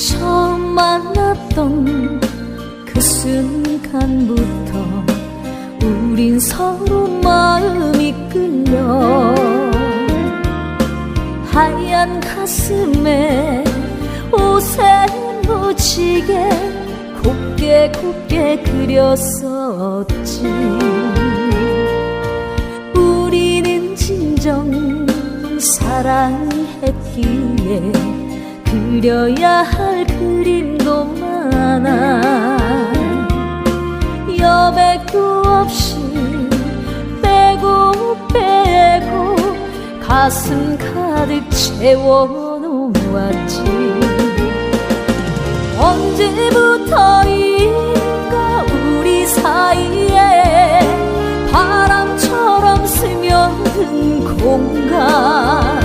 처음 만났던 그 순간부터 우린 서로 마음이 끌려 하얀 가슴에 옷에 묻히게 곱게 곱게 그렸었지. 우리는 진정 사랑했기에 그려야 할 그림도 많아. 여백도 없이 빼고 빼고 가슴 가득 채워놓았지. 언제부터인가 우리 사이에 바람처럼 스며든 공간